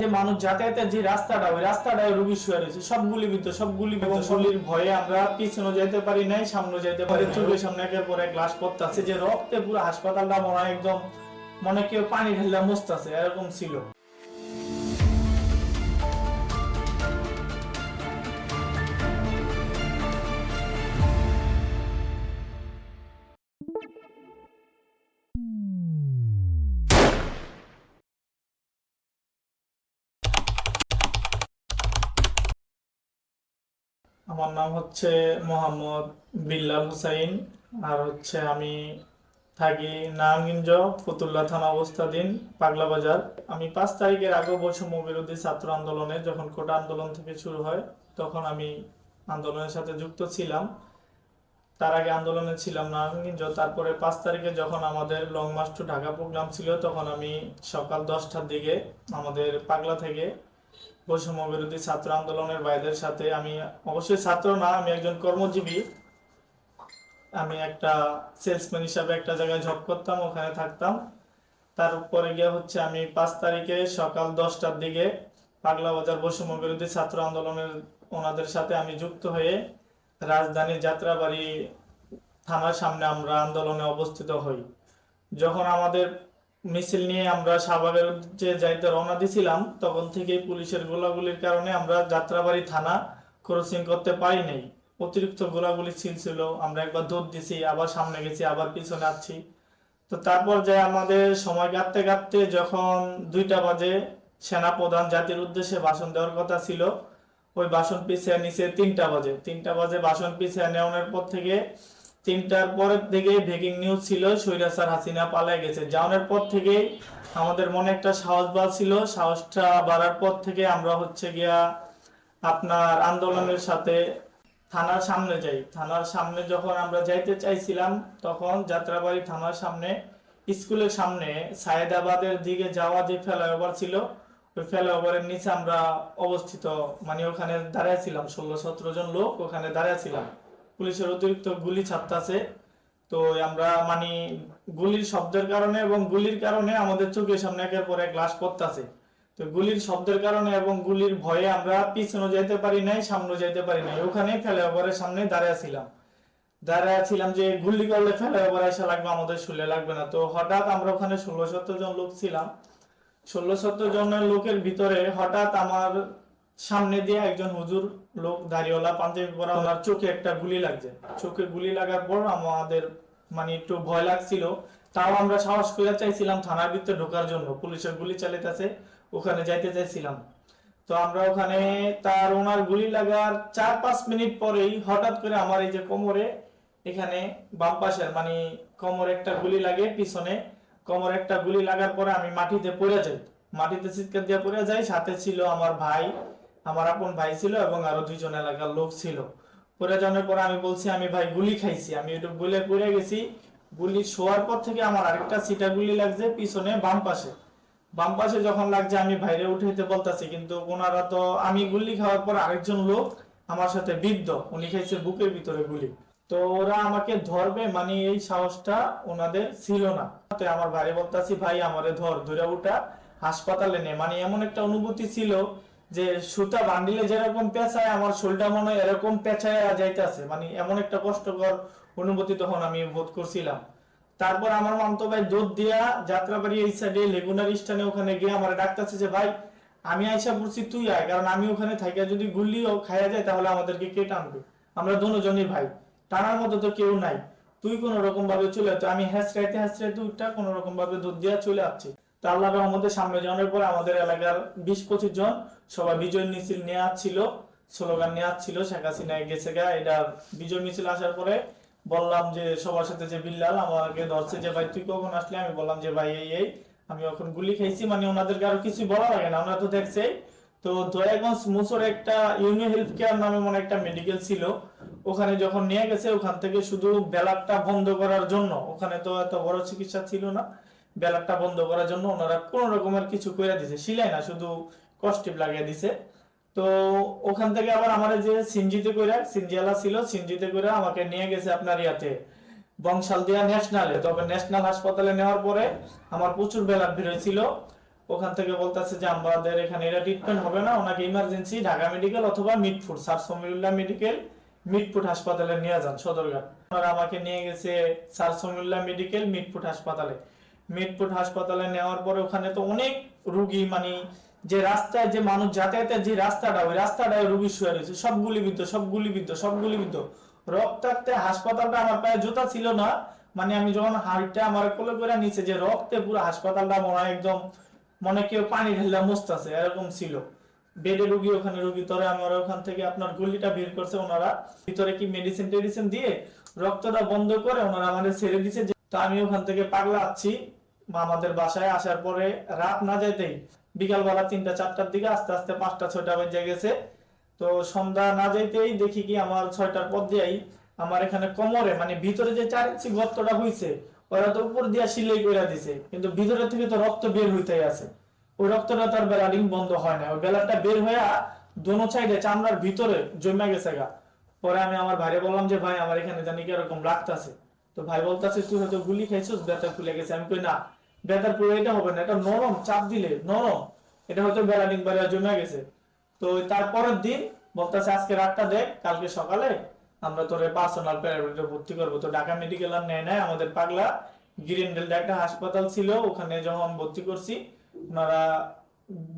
যে মানুষ যাতায়াতের যে রাস্তাটা ওই রাস্তাটায় রুগী শুয়ে রয়েছে। সব গুলি ভিতর সব গুলি শরীর ভয়ে আমরা পিছনে যাইতে পারি নাই সামনে যাইতে পারি চোখের সামনে একের পর এক গ্লাস পড়তে আছে যে রক্তে পুরো হাসপাতালটা মনে হয় একদম মনে কেউ পানি ঢেললে মস্ত আছে এরকম ছিল। আমার নাম হচ্ছে মোহাম্মদ বিল্লাল হুসাইন, আর হচ্ছে আমি থাকি নারায়ণগঞ্জ, ফতুল্লা থানা অবস্থাধীন পাগলা বাজার। আমি পাঁচ তারিখের আগে বৈষম্য বিরোধী ছাত্র আন্দোলনে যখন কোটা আন্দোলন থেকে শুরু হয়, তখন আমি আন্দোলনের সাথে যুক্ত ছিলাম। তার আগে আন্দোলনে ছিলাম নারায়ণগঞ্জ, তারপরে পাঁচ তারিখে যখন আমাদের long march to Dhaka programme ছিল, তখন আমি সকাল দশটার দিকে আমাদের পাগলা থেকে বৈষম্য বিরোধী ছাত্র আন্দোলনের ভাইদের সাথে আমি অবশ্যই ছাত্র না, আমি একজন কর্মজীবী। আমি একটা সেলসম্যান হিসাবে একটা জায়গায় জব করতাম, ওখানে থাকতাম। তারপরে গিয়ে হচ্ছে আমি পাঁচ তারিখে সকাল দশটার দিকে পাগলা বাজার বৈষম্য বিরোধী ছাত্র আন্দোলনের ওনাদের সাথে আমি যুক্ত হয়ে রাজধানী যাত্রাবাড়ি থানার সামনে আমরা আন্দোলনে অবস্থিত হই। যখন আমাদের মিছিল নিয়ে আমরা শাহবাগের যে যাইতে রওনা দিছিলাম, তখন থেকেই পুলিশের গোলাগুলির কারণে আমরা যাত্রাবাড়ি থানা ক্রসিং করতে পারি নাই। অতিরিক্ত গোলাগুলি ছিল, আমরা একবার দৌড় দিছি, আবার সামনে গেছি, আবার পিছনে আসছি। তো তারপর যে আমাদের সময় কাটতে কাটতে যখন দুইটা বাজে সেনা প্রধান জাতির উদ্দেশ্যে ভাষণ দেওয়ার কথা ছিল, ওই ভাষণ পিছিয়ে নিচে তিনটা বাজে। তিনটা বাজে ভাষণ পিছিয়ে নেওয়ার পর থেকে তিনটার পরের থেকে ব্রেকিং নিউজ ছিল সৈরাসার হাসিনা পালায় গেছে। যাওয়ার পর থেকে আমাদের মনে একটা সাহস ছিল। সাহসটা বাড়ার পর থেকে আমরা হচ্ছে গিয়া আপনার আন্দোলনের সাথে থানার সামনে যাই। থানার সামনে যখন আমরা যাইতে চাইছিলাম, তখন যাত্রাবাড়ি থানার সামনে, স্কুলের সামনে, সায়েদাবাদের দিকে যাওয়া যে ফ্লাইওভার ছিল, ওই ফ্লাইওভারের নিচে আমরা অবস্থিত। মানে ওখানে দাঁড়াইছিলাম। ষোলো সতেরো জন লোক ওখানে দাঁড়াইছিলাম। পুলিশের অতিরিক্ত গুলি ছাড়তাছে। তো আমরা মানে গুলির শব্দের কারণে এবং গুলির কারণে আমাদের চোখের সামনে একের পর এক লাশ পড়তাছে। তো গুলির শব্দের কারণে এবং গুলির ভয়ে আমরা পিছনে যাইতে পারি নাই, সামনে যাইতে পারি নাই। ওখানে ফ্লাইওভারের সামনে দাঁড়াইছিলাম দাঁড়াইছিলাম যে গুলি করলে ফ্লাইওভার এসে লাগবে, আমাদের শুলে লাগবে না। তো হঠাৎ আমরা ওখানে ষোলো সত্তর জন লোক ছিলাম। ষোলো সত্তর জনের লোকের ভিতরে হঠাৎ আমার সামনে দিয়ে একজন হুজুর লোক, দাড়িওয়ালা, পাঞ্জাবি পরা, ওনার চোখে একটা গুলি লাগছে। চোখে গুলি লাগার পর আমাদের মানে একটু ভয় লাগছিল। তাও আমরা সাহস করে চাইছিলাম থানার ভিতরে ঢোকার জন্য। পুলিশের গুলি চালাইতেছে, ওখানে যাইতে চাইছিলাম। তো আমরা ওখানে তার ওনার গুলি লাগার চার পাঁচ মিনিট পরেই হঠাৎ করে আমার এই যে কোমরে এখানে বাম পাশের মানে কোমরে একটা গুলি লাগে পিছনে, কোমরে একটা গুলি লাগার পরে আমি মাটিতে পড়ে যাই। মাটিতে চিৎকার দিয়ে পড়ে যাই, সাথে ছিল আমার ভাই। আমার আপন ভাই ছিল এবং আরও দুইজন এলাকার লোক ছিল। পড়ে যাওয়ার পরে আমি বলছি, আমি ভাই গুলি খাইছি। আমি একটু বলে পড়ে গেছি। গুলি শোয়ার পর থেকে আমার আরেকটা সিটা গুলি লাগছে পিছনে, বাম পাশে। বাম পাশে যখন লাগছে, আমি বাইরে উঠাইতে বলতাছি, কিন্তু ওনারা তো, আমি গুলি খাওয়ার পর আরেকজন লোক আমার সাথে বৃদ্ধ। উনি খাইছে বুকের ভিতরে গুলি। তো ওরা আমাকে ধরবে মানে এই সাহসটা ওনাদের ছিল না। তো আমার ভাই বলতাছি, ভাই, আমারে ধর, ধরে উঠা। হাসপাতালে নে। মানে এমন একটা অনুভূতি ছিল যে সুতা বান্ডিলে যেরকম পেঁচায়, আমার শোলটা মনে হয় এরকম পেঁচায় যাইতেছে। মানে এমন একটা কষ্টকর অনুভূতি তখন আমি বোধ করছিলাম। তারপর আমার মামতো ভাই দুধ দিয়া যাত্রাবাড়ি এই সাইডে লেগুনার স্টানে ওখানে গিয়ে আমার ডাকতেছে যে, ভাই, আমি আইসা পড়ছি তুই আয়, কারণ আমি ওখানে থাইকা যদি গুল্লিও খাইয়া যায় তাহলে আমাদেরকে কে টানবে? আমরা দুজনই ভাই, টানার মতো তো কেউ নাই। তুই কোন রকম ভাবে চলে তো আমি হ্যাঁচড়াইতে হ্যাঁচড়াইতে উঠটা কোন রকম ভাবে দুধ দিয়া চলে আসছি। তো আল্লাহ রহমতের সামনে যাওয়ার পর আমাদের এলাকার বিশ পঁচিশ জন সবাই বিজয় মিছিল নিয়ে আসছিল স্লোগান নিয়ে আসছিল শেখ হাসিনা গেছে গা। এটা বিজয় মিছিল আসার পরে বললাম যে সবার সাথে যে বিল্লাল আমাকে ধরছে যে, ভাই, তুই কখন আসলি? আমি বললাম যে, ভাই, এই এই, আমি এখন গুলি খাইছি। মানে ওনাদেরকে আরও কিছু বলা লাগে না ওনারা তো দেখছে। তো দয়াগঞ্জ মুসর একটা ইউনি হেলথ কেয়ার নামে মনে একটা মেডিকেল ছিল। ওখানে যখন নিয়ে গেছে, ওখান থেকে শুধু ব্যালারটা বন্ধ করার জন্য। ওখানে তো এত বড় চিকিৎসা ছিল না। ব্যালারটা বন্ধ করার জন্য ওনারা কোন রকমের কিছু করে দিছে। সিলাই না, শুধু কস্টিপ লাগিয়ে দিছে। তো ওখান থেকে আবার আমার যে সিনজিতে করে সিনজিয়ালা ছিল, সিনজিতে করে আমাকে নিয়ে গেছে আপনার ইয়াতে বংশাল দিয়া ন্যাশনালে তবে ন্যাশনাল হাসপাতালে নেওয়ার পরে আমার প্রচুর বেলার ভিড় হয়েছিল। ওখান থেকে বলতেছে যে, আমাদের এখানে এটা ট্রিটমেন্ট হবে না, ওনাকে ইমার্জেন্সি ঢাকা মেডিকেল অথবা Mitford sir Samiullah medical Mitford হাসপাতালে নিয়ে যান সদরঘাট। আমাকে নিয়ে গেছে স্যার সমিউল্লাহ মেডিকেল মিটফুড হাসপাতালে। মিটফুড হাসপাতালে নেওয়ার পরে ওখানে তো অনেক রুগী মানে যে রাস্তায় যে মানুষ যাতায়াতের যে রাস্তাটা, ওই রাস্তাটায় রুগী শুয়ে রয়েছে। সব গুলিবিদ্ধ সব গুলিবিদ্ধ সব গুলিবিদ্ধ। রক্তাক্তে হাসপাতালটা আমার পায়ে জুতা ছিল না। মানে আমি যখন হাড়িটা আমার কোলে করে নিচে যে রক্তে পুরো হাসপাতালটা মনে একদম মনে কেউ পানি ঢেলে মস্তাছে এরকম ছিল। বেডে রুগী, ওখানে রুগী তরে আমার ওখান থেকে আপনার গুলিটা বের করছে ওনারা। ভিতরে কি মেডিসিন টেডিসিন দিয়ে রক্তটা বন্ধ করে ওনারা আমাদের ছেড়ে দিছে তো আমি ওখান থেকে পাগলা আছি। আমাদের বাসায় আসার পরে রাত না যাইতেই বিকালবেলা তিনটা, চারটার দিকে আস্তে আস্তে পাঁচটা, ছয়টা বেজে গেছে। তো সন্ধ্যা না যাইতেই দেখি কি আমার ছয়টার পর দিয়েই আমার এখানে কোমরে মানে ভিতরে যে চার ইঞ্চি গর্তটা হইছে, ওরা তো উপর দিয়া সিলাই করে দিছে, কিন্তু ভিতরে থেকে তো রক্ত বের হইতে আছে। ওই রক্তটা তার ব্লাডিং বন্ধ হয় না, ওই ব্লাডটা বের হয়ে দোনো সাইডে চামড়ার ভিতরে জমে গেছে গা। পরে আমি আমার ভাইরে বললাম যে, ভাই, আমার এখানে জানি কি এরকম লাগতাছে। তো ভাই বলতাছে, তুই হয়তো গুলি খাইছিস, ব্যথা খুলে গেছে। আমি কই, না। ব্যথার পুরো এটা হবে না, এটা নরম, চাপ দিলে, নরম। এটা হয়তো ব্লাডিং বাইরে জমে গেছে। তো তারপরের দিন বলতেছে, আজকে রাতটা দেখ, কালকে সকালে আমরা তোরে পার্সোনাল প্যারামেডিকে ভর্তি করব। তো ঢাকা মেডিকেল আর নেয় নাই, আমাদের পাগলা গ্রিনডেলটা একটা হাসপাতাল ছিল, ওখানে যখন ভর্তি করছি, ওনারা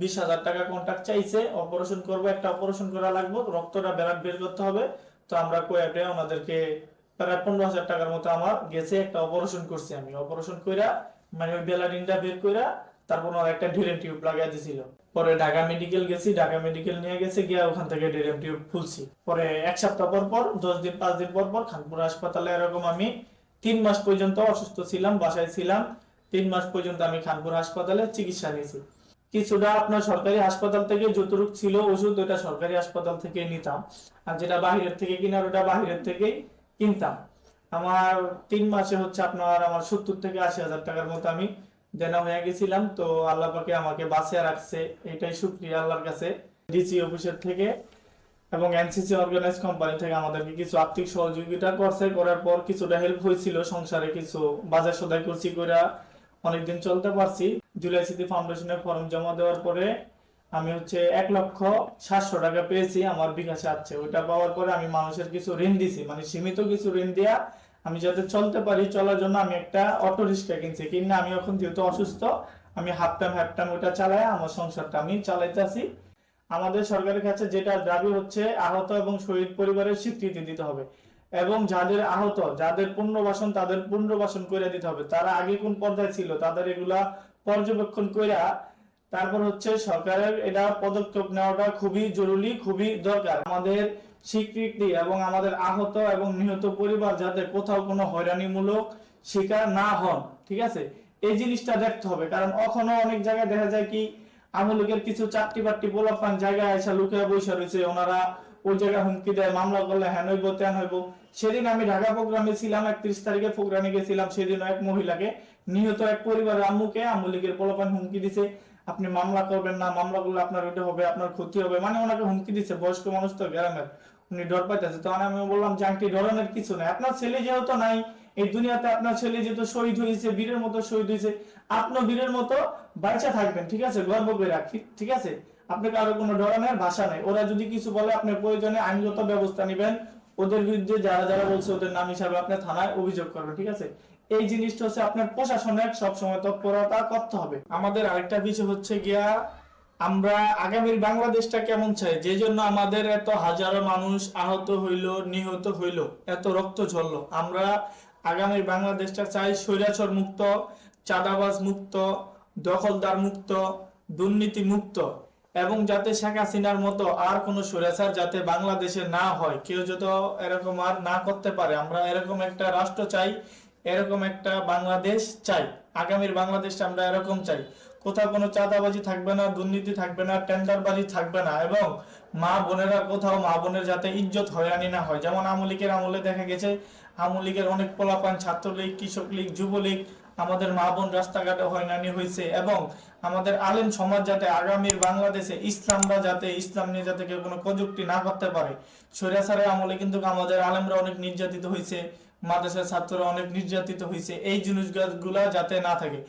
বিশ হাজার টাকা কন্ট্যাক্ট চাইছে অপারেশন করব, একটা অপারেশন করা লাগবে, রক্তটা বেরাট বের করতে হবে। তো আমরা কোয়াটে ওনাদেরকে প্রায় পনেরো হাজার টাকার মতো আমার গেছে, একটা অপারেশন করছি আমি। অপারেশন কইরা মানে ওই বেলাডিনটা বের কইরা তারপর ওনার একটা ডিরেম টিউব লাগাই দিছিল। পরে ঢাকা মেডিকেল গেছি, ঢাকা মেডিকেল নিয়ে গেছে, গিয়ে ওখান থেকে ডিরেম টিউব খুলছি। পরে এক সপ্তাহ পর পর, দশ দিন, পাঁচ দিন পর পর খানপুর হাসপাতালে এরকম আমি তিন মাস পর্যন্ত অসুস্থ ছিলাম, বাসায় ছিলাম। তিন মাস পর্যন্ত আমি খানপুর হাসপাতালে চিকিৎসা নিয়েছি। কিছুটা আপনার সরকারি হাসপাতাল থেকে যতটুক ছিল ওষুধ ওটা সরকারি হাসপাতাল থেকে নিতাম। আর যেটা বাহিরের থেকে কিনার, ওটা বাহিরের থেকেই কিনতাম। আমার তিন মাসে হচ্ছে আপনার আমার সত্তর থেকে আশি হাজার টাকার মতো আমি দেনা হয়ে গেছিলাম। তো আল্লাহ পাকে আমাকে বাঁচিয়ে রাখছে। এটাই শুক্রিয়া আল্লাহর কাছে। ডিসি অফিসের থেকে এবং এনসিসি অর্গানাইজ কোম্পানি থেকে আমাদেরকে কিছু আর্থিক সহযোগিতা করছে। করার পর কিছুটা হেল্প হয়েছিল। সংসারে কিছু বাজার সদাই করছি করে অনেকদিন চলতে পারছি। জুলাই সিটি ফাউন্ডেশনে ফর্ম জমা দেওয়ার পরে আমি হচ্ছে এক লক্ষ সাতশো টাকা পেয়েছি আমার বিকাশে আছে ওইটা পাওয়ার পরে আমি মানুষের কিছু ঋণ দিছি। মানে সীমিত কিছু ঋণ দিয়া আমি যাতে চলতে পারি, চলার জন্য আমি একটা অটো রিক্সা কিনছি। কিনা আমি এখন যেহেতু অসুস্থ, আমি হাফ টাইম হাফ টাইম চালাই আমার সংসারটা আমি চালাইতে চালাইতেছি। আমাদের সরকারের কাছে যেটা দাবি হচ্ছে, আহত এবং শহীদ পরিবারের স্বীকৃতি দিতে হবে। এবং যাদের আহত, যাদের পুনর্বাসন, তাদের পুনর্বাসন করে দিতে হবে। তারা আগে কোন পর্যায়ে ছিল, তাদের এগুলা পর্যবেক্ষণ কইরা তারপর হচ্ছে সরকারের এটা পদক্ষেপ নেওয়াটা খুবই জরুরি, খুবই দরকার। আমাদের স্বীকৃতি এবং আমাদের আহত এবং নিহত পরিবার যাতে কোথাও কোনো হয়রানিমূলক শিকার না হন, ঠিক আছে? এই জিনিসটা দেখতে হবে, কারণ এখনও অনেক জায়গায় দেখা যায় কি আমলিকের কিছু চারটি বাট্টি পোলাপান জায়গায় এসে লুকিয়ে বসে রয়েছে, ওনারা ওই জায়গায় হুমকি দেয়, মামলা করলে হ্যান হইব ত্যান হইব সেদিন আমি ঢাকা প্রোগ্রামে ছিলাম, একত্রিশ তারিখে প্রোগ্রামে গেছিলাম সেদিন এক মহিলাকে নিহত এক পরিবারের আম্মুকে আমলিকের পোলাপান হুমকি দিছে। আপনি মামলা করবেন না, মামলা করলে আপনার ওইটা হবে, আপনার ক্ষতি হবে। মানে ওনাকে হুমকি দিচ্ছে বয়স্ক মানুষ তো গ্রামের, উনি ডর পাইতেছে। তখন আমি বললাম যে, আংটি, ডরানোর কিছু নাই। আপনার ছেলে যেহেতু নাই, এই দুনিয়াতে আপনার ছেলে যেহেতু শহীদ হয়েছে, বীরের মতো শহীদ হয়েছে, আপনিও বীরের মতো বাইচা থাকবেন, ঠিক আছে? গর্ব করে রাখি, ঠিক আছে? আপনাকে আরও কোনো ডরানোর ভাষা নাই। ওরা যদি কিছু বলে আপনার প্রয়োজনে আইনগত ব্যবস্থা নেবেন। ওদের বিরুদ্ধে যারা যারা বলছে, ওদের নাম হিসাবে আপনি থানায় অভিযোগ করবেন, ঠিক আছে? এই জিনিসটা হচ্ছে আপনার প্রশাসনের সবসময় তৎপরতা করতে হবে। আমাদের আরেকটা বিষয় হচ্ছে গিয়া, আমরা আগামীর বাংলাদেশটা কেমন চাই? যে জন্য আমাদের এত হাজারো মানুষ আহত হইল, নিহত হইল, এত রক্ত ঝরলো। আমরা আগামীর বাংলাদেশটা চাই স্বৈরাচার মুক্ত, চাঁদাবাজ মুক্ত, দখলদার মুক্ত, দুর্নীতি মুক্ত। এবং যাতে শেখ হাসিনার মতো আর কোনো স্বৈরাচার যাতে বাংলাদেশে না হয়, কেউ যত এরকম আর না করতে পারে, আমরা এরকম একটা রাষ্ট্র চাই এরকম একটা বাংলাদেশ চাই। আগামীর বাংলাদেশটা আমরা এরকম চাই। কোথাও কোনো চাঁদাবাজি থাকবে না, দুর্নীতি থাকবে না, টেন্ডারবাজি থাকবে না এবং মা বোনেরা কোথাও মা বোনের যাতে ইজ্জত হয়রানি না হয়। যেমন আমলিকের আমলে দেখা গেছে আমলিকের অনেক পোলাপান ছাত্রলীগ কৃষক লীগ যুবলীগ আমাদের মা বোন রাস্তাঘাটে হয়রানি হয়েছে এবং আমাদের আলেম সমাজ যাতে আগামীর বাংলাদেশে ইসলামরা যাতে ইসলাম নিয়ে যাতে কেউ কোনো প্রযুক্তি না করতে পারে। সৈরাসারের আমলে কিন্তু আমাদের আলেমরা অনেক নির্যাতিত হয়েছে। মাদ্রাসার ছাত্ররা অনেক নির্যাতিত হয়েছে এই জিনিসগুলা যাতে না থাকে।